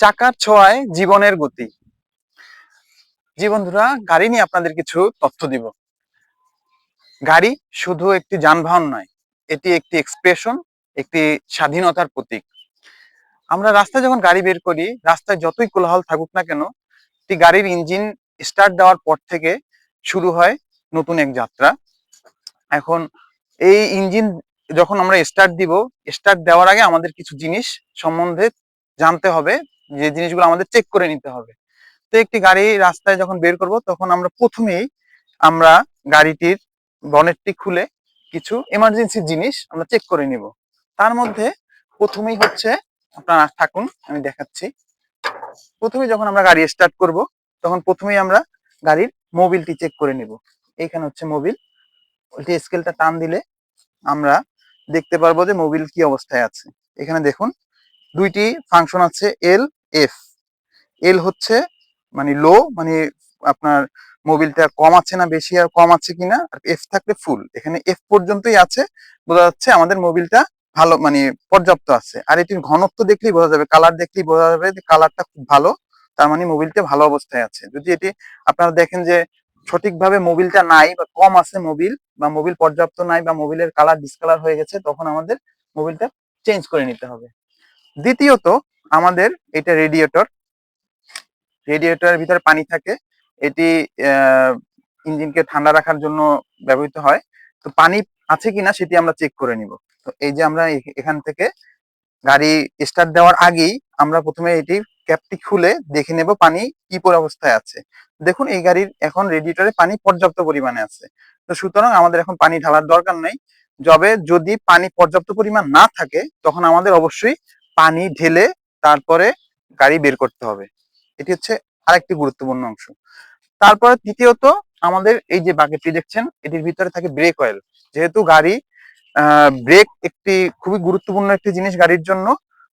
চাকার ছোঁয়ায় জীবনের গতি। জি বন্ধুরা, গাড়ি নিয়ে আপনাদের কিছু তথ্য দিব। গাড়ি শুধু একটি যানবাহন নয়, এটি একটি এক্সপ্রেশন একটি স্বাধীনতার প্রতীক। আমরা রাস্তায় যখন গাড়ি বের করি, রাস্তায় যতই কোলাহল থাকুক না কেন, একটি গাড়ির ইঞ্জিন স্টার্ট দেওয়ার পর থেকে শুরু হয় নতুন এক যাত্রা। এখন এই ইঞ্জিন যখন আমরা স্টার্ট দিব স্টার্ট দেওয়ার আগে আমাদের কিছু জিনিস সম্বন্ধে জানতে হবে। যে জিনিসগুলো আমাদের চেক করে নিতে হবে। তো একটি গাড়ি রাস্তায় যখন বের করব, তখন আমরা প্রথমেই আমরা গাড়িটির বনেটটি খুলে কিছু এমার্জেন্সি জিনিস আমরা চেক করে নিব। তার মধ্যে প্রথমেই হচ্ছে আপনারা থাকুন, আমি দেখাচ্ছি। প্রথমে যখন আমরা গাড়ি স্টার্ট করব, তখন প্রথমেই আমরা গাড়ির মোবিলটি চেক করে নিব। এইখানে হচ্ছে মোবিল ওইটি স্কেলটা টান দিলে আমরা দেখতে পারব যে মোবিল কি অবস্থায় আছে। এখানে দেখুন, দুইটি ফাংশন আছে এল এফ এল হচ্ছে মানে লো মানে আপনার মোবিলটা কম আছে না বেশি আর কম আছে কিনা, আর এফ থাকলে ফুল এখানে এফ পর্যন্তই আছে, বোঝা যাচ্ছে আমাদের মোবিলটা ভালো মানে পর্যাপ্ত আছে। আর এটির ঘনত্ব দেখলেই বোঝা যাবে কালার দেখলেই বোঝা যাবে যে কালারটা খুব ভালো, তার মানে মোবিলটা ভালো অবস্থায় আছে। যদি এটি আপনারা দেখেন যে সঠিকভাবে মোবিলটা নাই বা কম আছে মোবিল বা মোবিল পর্যাপ্ত নাই বা মোবিলের কালার ডিসকালার হয়ে গেছে, তখন আমাদের মোবিলটা চেঞ্জ করে নিতে হবে। দ্বিতীয়ত আমাদের এটা রেডিয়েটর রেডিয়েটরের ভিতরে পানি থাকে। এটি ইঞ্জিনকে ঠান্ডা রাখার জন্য ব্যবহৃত হয়। তো পানি আছে কিনা সেটি আমরা চেক করে নিব। তো এই যে আমরা এখান থেকে গাড়ি স্টার্ট দেওয়ার আগেই আমরা প্রথমে এটি ক্যাপটি খুলে দেখে নেব পানি কি পর অবস্থায় আছে। দেখুন, এই গাড়ির এখন রেডিয়েটরে পানি পর্যাপ্ত পরিমাণে আছে। তো সুতরাং আমাদের এখন পানি ঢালার দরকার নেই। যবে যদি পানি পর্যাপ্ত পরিমাণ না থাকে, তখন আমাদের অবশ্যই পানি ঢেলে তারপরে গাড়ি বের করতে হবে। এটি হচ্ছে আরেকটি গুরুত্বপূর্ণ অংশ। তারপরে তৃতীয়ত, আমাদের এই যে বাকেটটি দেখছেন, এটির ভিতরে থাকে ব্রেক অয়েল যেহেতু গাড়ি ব্রেক একটি খুবই গুরুত্বপূর্ণ একটি জিনিস গাড়ির জন্য,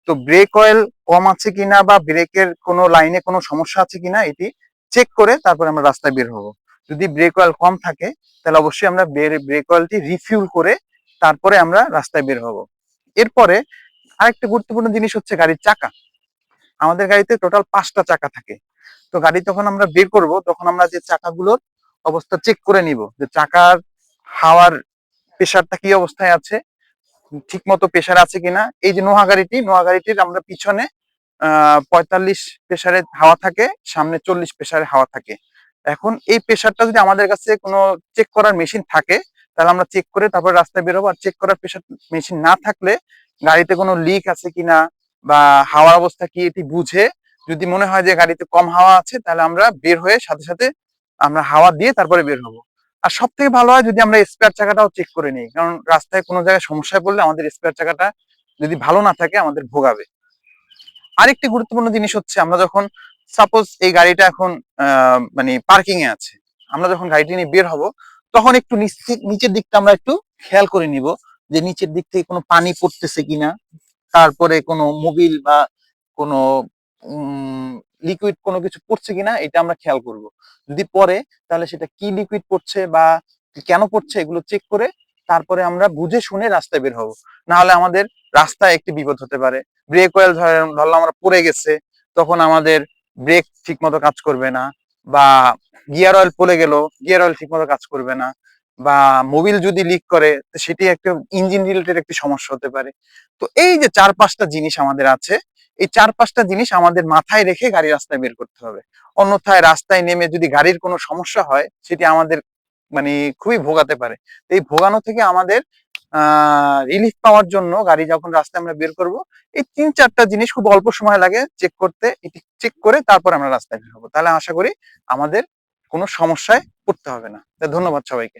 তো ব্রেক অয়েল কম আছে কিনা বা ব্রেকের কোনো লাইনে কোনো সমস্যা আছে কিনা, এটি চেক করে তারপরে আমরা রাস্তায় বের হব। যদি ব্রেক অয়েল কম থাকে, তাহলে অবশ্যই আমরা ব্রেক অয়েলটি রিফিউল করে তারপরে আমরা রাস্তায় বের হব। এরপরে আরেকটা গুরুত্বপূর্ণ জিনিস হচ্ছে গাড়ির চাকা। আমাদের গাড়িতে টোটাল পাঁচটা চাকা থাকে। তো গাড়ি যখন আমরা বের করব, তখন আমরা যে চাকাগুলোর অবস্থা চেক করে নিব যে চাকার হাওয়ার প্রেশারটা কি অবস্থায় আছে ঠিক মতো প্রেশার আছে কিনা। এই যে নোহা গাড়িটি, নোহা গাড়িটির আমরা পিছনে আহ পঁয়তাল্লিশ প্রেসারে হাওয়া থাকে, সামনে চল্লিশ প্রেসারে হাওয়া থাকে। এখন এই প্রেসারটা যদি আমাদের কাছে কোনো চেক করার মেশিন থাকে, তাহলে আমরা চেক করে তারপর রাস্তায় বেরোবো। আর চেক করার প্রেশার মেশিন না থাকলে গাড়িতে কোনো লিক আছে কিনা বা হাওয়ার অবস্থা কি এটি বুঝে যদি মনে হয় যে গাড়িতে কম হাওয়া আছে, তাহলে আমরা বের হয়ে সাথে সাথে আমরা হাওয়া দিয়ে তারপরে বের হব। আর সব থেকে ভালো হয় যদি আমরা স্পেয়ার চাকাটাও চেক করে নিই, কারণ রাস্তায় কোনো জায়গায় সমস্যায় পড়লে আমাদের স্পেয়ার চাকাটা যদি ভালো না থাকে আমাদের ভোগাবে। আরেকটি গুরুত্বপূর্ণ জিনিস হচ্ছে আমরা যখন সাপোজ এই গাড়িটা এখন মানে পার্কিং এ আছে, আমরা যখন গাড়িটি নিয়ে বের হব, তখন একটু নিচে- নিচের দিকটা আমরা একটু খেয়াল করে নিব। যে নিচের দিক থেকে কোনো পানি পড়তেছে কিনা, তারপরে কোনো মোবিল বা কোনো লিকুইড কোনো কিছু পড়ছে কিনা, এটা আমরা খেয়াল করব। যদি পরে তাহলে সেটা কি লিকুইড পড়ছে বা কেন পড়ছে এগুলো চেক করে তারপরে আমরা বুঝে শুনে রাস্তায় বের হব। না হলে আমাদের রাস্তায় একটি বিপদ হতে পারে। ব্রেক অয়েল ধরলাম আমরা পড়ে গেছে, তখন আমাদের ব্রেক ঠিক মতো কাজ করবে না বা গিয়ার অয়েল পড়ে গেল গিয়ার অয়েল ঠিক মতো কাজ করবে না। বা মোবিল যদি লিক করে সেটি একটা ইঞ্জিন রিলেটেড একটি সমস্যা হতে পারে। তো এই যে চার পাঁচটা জিনিস আমাদের আছে, এই চার পাঁচটা জিনিস আমাদের মাথায় রেখে গাড়ি রাস্তায় বের করতে হবে। অন্যথায় রাস্তায় নেমে যদি গাড়ির কোনো সমস্যা হয়, সেটি আমাদের মানে খুবই ভোগাতে পারে। এই ভোগানো থেকে আমাদের রিলিফ পাওয়ার জন্য গাড়ি যখন রাস্তায় আমরা বের করব, এই তিন চারটা জিনিস খুব অল্প সময় লাগে চেক করতে, এটি চেক করে তারপর আমরা রাস্তায় বের হব। তাহলে আশা করি আমাদের কোনো সমস্যায় পড়তে হবে না। ধন্যবাদ সবাইকে।